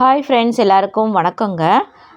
Hi friends எல்லாருக்கும் வணக்கங்க.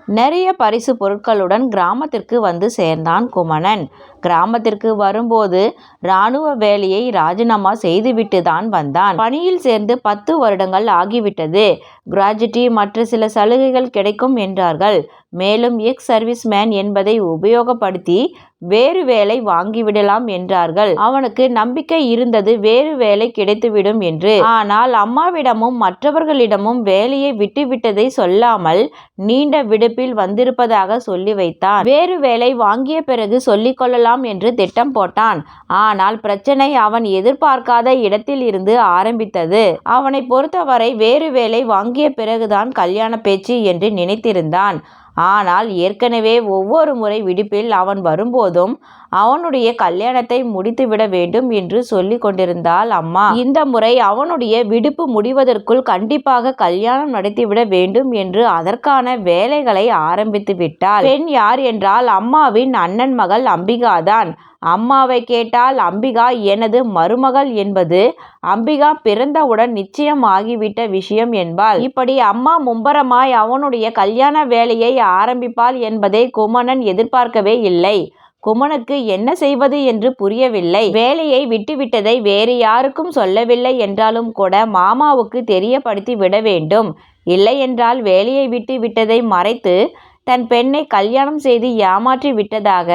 நிறைய பரிசு பொருட்களுடன் கிராமத்திற்கு வந்து சேர்ந்தான் குமணன். கிராமத்திற்கு வரும்போது இராணுவ வேலையை ராஜினாமா செய்துவிட்டு தான் வந்தான். பணியில் சேர்ந்து பத்து வருடங்கள் ஆகிவிட்டது. கிராஜுட்டி மற்ற சில சலுகைகள் கிடைக்கும் என்றார்கள். மேலும் எக்ஸ் சர்வீஸ் மேன் என்பதை உபயோகப்படுத்தி வேறு வேலை வாங்கிவிடலாம் என்றார்கள். அவனுக்கு நம்பிக்கை இருந்தது வேறு வேலை கிடைத்துவிடும் என்று. ஆனால் அம்மாவிடமும் மற்றவர்களிடமும் வேலையை விட்டுவிட்டதை சொல்லாமல் நீண்ட விடுப்பில் வந்திருப்பதாக சொல்லி வைத்தான். வேறு வேலை வாங்கிய பிறகு சொல்லிக் கொள்ளலாம் என்று திட்டம் போட்டான். ஆனால் பிரச்சனை அவன் எதிர்பார்க்காத இடத்தில் இருந்து ஆரம்பித்தது. அவனை பொறுத்தவரை வேறு வேலை வாங்கிய பிறகுதான் கல்யாண பேச்சு என்று நினைத்திருந்தான். ஆனால் ஏற்கனவே ஒவ்வொரு முறை விடுப்பில் அவன் வரும்போதும் அவனுடைய கல்யாணத்தை முடித்துவிட வேண்டும் என்று சொல்லி கொண்டிருந்தாள் அம்மா. இந்த முறை அவனுடைய விடுப்பு முடிவதற்குள் கண்டிப்பாக கல்யாணம் நடத்திவிட வேண்டும் என்று அதற்கான வேலைகளை ஆரம்பித்து விட்டாள் பெண் யார் என்றால் அம்மாவின் அண்ணன் மகள் அம்பிகாதான். அம்மாவை கேட்டால் அம்பிகா எனது மருமகள் என்பது அம்பிகா பிறந்தவுடன் நிச்சயம் ஆகிவிட்ட விஷயம் என்பாள். இப்படி அம்மா மும்பரமாய் அவனுடைய கல்யாண வேலையை ஆரம்பிப்பாள் என்பதை குமணன் எதிர்பார்க்கவே இல்லை. குமனுக்கு என்ன செய்வது என்று புரியவில்லை. வேலையை விட்டுவிட்டதை வேறு யாருக்கும் சொல்லவில்லை என்றாலும் கூட மாமாவுக்கு தெரியப்படுத்தி விட வேண்டும். இல்லை என்றால் வேலையை விட்டு விட்டதை மறைத்து தன் பெண்ணை கல்யாணம் செய்து ஏமாற்றி விட்டதாக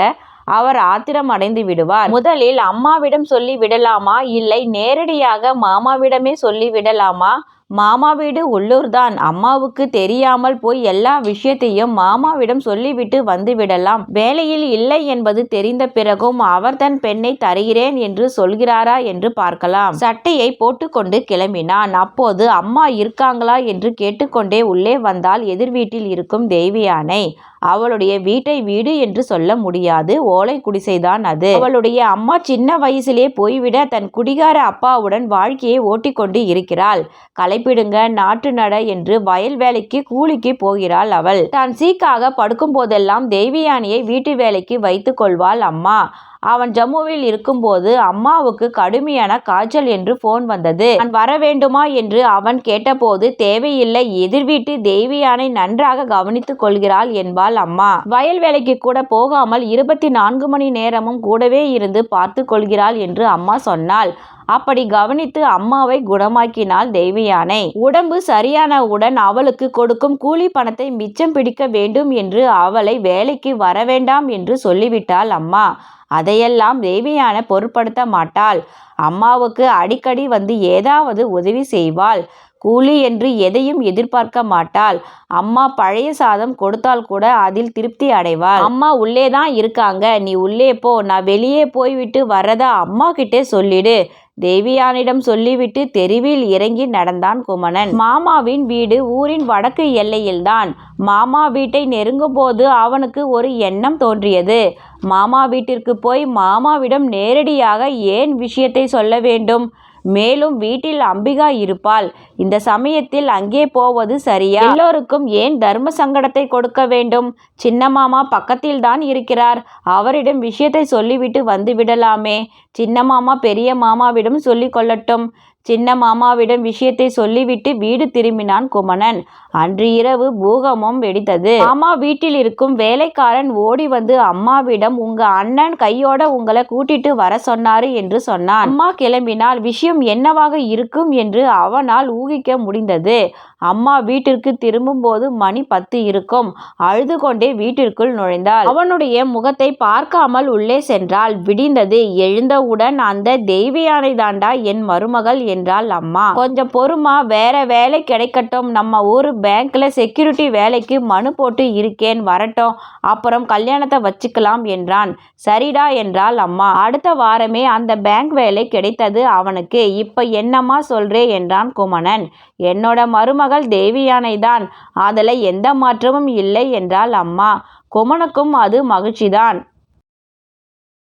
அவர் ஆத்திரம் அடைந்து விடுவார். முதலில் அம்மாவிடம் சொல்லி விடலாமா இல்லை நேரடியாக மாமாவிடமே சொல்லி விடலாமா மாமா வீடு உள்ளூர்தான். அம்மாவுக்கு தெரியாமல் போய் எல்லா விஷயத்தையும் மாமாவிடம் சொல்லிவிட்டு வந்துவிடலாம் வேலையில் இல்லை என்பது தெரிந்த பிறகும் அவர் தன் பெண்ணை தருகிறேன் என்று சொல்கிறாரா என்று பார்க்கலாம். சட்டையை போட்டுக்கொண்டு கிளம்பினான். அப்போது அம்மா இருக்காங்களா என்று கேட்டுக்கொண்டே உள்ளே வந்தால் எதிர் வீட்டில் இருக்கும் தேவியானை அவளுடைய வீட்டை வீடு என்று சொல்ல முடியாது. ஓலை குடிசைதான் அது. அவளுடைய அம்மா சின்ன வயசிலே போய்விட தன் குடிகார அப்பாவுடன் வாழ்க்கையை ஓட்டிக்கொண்டு இருக்கிறாள். கலை களைப்பிடுங்க நாட்டு நட என்று வயல் வேலைக்கு கூலிக்கு போகிறாள் அவள். தான் சீக்காக படுக்கும் போதெல்லாம் தெய்வியானியை வீட்டு வேலைக்கு வைத்துக் கொள்வாள் அம்மா. அவன் ஜம்முவில் இருக்கும்போது அம்மாவுக்கு கடுமையான காய்ச்சல் என்று போன் வந்தது. நான் வர வேண்டுமா? என்று அவன் கேட்டபோது தேவையில்லை எதிர் வீட்டு தேவியானை நன்றாக கவனித்துக் கொள்கிறாள் என்பாள் அம்மா. வயல் வேலைக்கு கூட போகாமல் இருபத்தி நான்கு மணி நேரமும் கூடவே இருந்து பார்த்து கொள்கிறாள் என்று அம்மா சொன்னாள். அப்படி கவனித்து அம்மாவை குணமாக்கினாள் தெய்வயானை உடம்பு சரியானவுடன் அவளுக்கு கொடுக்கும் கூலி பணத்தை மிச்சம் பிடிக்க வேண்டும் என்று அவளை வேலைக்கு வர வேண்டாம் என்று சொல்லிவிட்டாள் அம்மா. அதையெல்லாம் தேவியான பொருட்படுத்த மாட்டாள். அம்மாவுக்கு அடிக்கடி வந்து ஏதாவது உதவி செய்வாள். கூலி என்று எதையும் எதிர்பார்க்க மாட்டாள். அம்மா பழைய சாதம் கொடுத்தால் கூட அதில் திருப்தி அடைவாள். அம்மா உள்ளே தான் இருக்காங்க. நீ உள்ளே போ. நான் வெளியே போய்விட்டு வர்றதா அம்மா கிட்டே சொல்லிடு. தேவியானிடம் சொல்லிவிட்டு தெருவில் இறங்கி நடந்தான் குமணன். மாமாவின் வீடு ஊரின் வடக்கு எல்லையில்தான். மாமா வீட்டை நெருங்கும் போது அவனுக்கு ஒரு எண்ணம் தோன்றியது. மாமா வீட்டிற்கு போய் மாமாவிடம் நேரடியாக ஏன் விஷயத்தை சொல்ல வேண்டும்? மேலும் வீட்டில் அம்பிகா இருப்பாள். இந்த சமயத்தில் அங்கே போவது சரியா? எல்லோருக்கும் ஏன் தர்ம சங்கடத்தை கொடுக்க வேண்டும்? சின்ன மாமா பக்கத்தில் தான் இருக்கிறார். அவரிடம் விஷயத்தை சொல்லிவிட்டு வந்து விடலாமே. சின்ன மாமா பெரிய மாமாவிடம் சொல்லி கொள்ளட்டும். சின்ன மாமாவிடம் விஷயத்தை சொல்லிவிட்டு வீடு திரும்பினான் குமணன். அன்று இரவு பூகமும் வெடித்தது. மாமா வீட்டில் இருக்கும் வேலைக்காரன் ஓடி வந்து அம்மாவிடம் உங்க அண்ணன் கையோட உங்களை கூட்டிட்டு வர சொன்னாரு என்று சொன்னான். அம்மா கிளம்பினால் விஷயம் என்னவாக இருக்கும்? என்று அவனால் ஊகிக்க முடிந்தது. அம்மா வீட்டிற்கு திரும்பும் போது மணி பத்து இருக்கும். அழுது கொண்டே வீட்டிற்குள் நுழைந்தாள். அவனுடைய முகத்தை பார்க்காமல் உள்ளே சென்றாள். விடிந்தது. எழுந்தவுடன் அந்த தெய்வியானை தாண்டா என் மருமகள் என்றாள் அம்மா. கொஞ்சம் பொறுமா வேற வேலை கிடைக்கட்டும். நம்ம ஊர் பேங்க்ல செக்யூரிட்டி வேலைக்கு மனு போட்டு இருக்கேன். வரட்டும். அப்புறம் கல்யாணத்தை வச்சுக்கலாம் என்றான். சரிடா என்றாள் அம்மா. அடுத்த வாரமே அந்த பேங்க் வேலை கிடைத்தது அவனுக்கு. இப்ப என்னம்மா சொல்றே என்றான் குமணன். என்னோட மருமகள் தேவியானை தான் ஆதலை எந்த மாற்றமும் இல்லை என்றாள் அம்மா. குமனுக்கும் அது மகிழ்ச்சிதான்.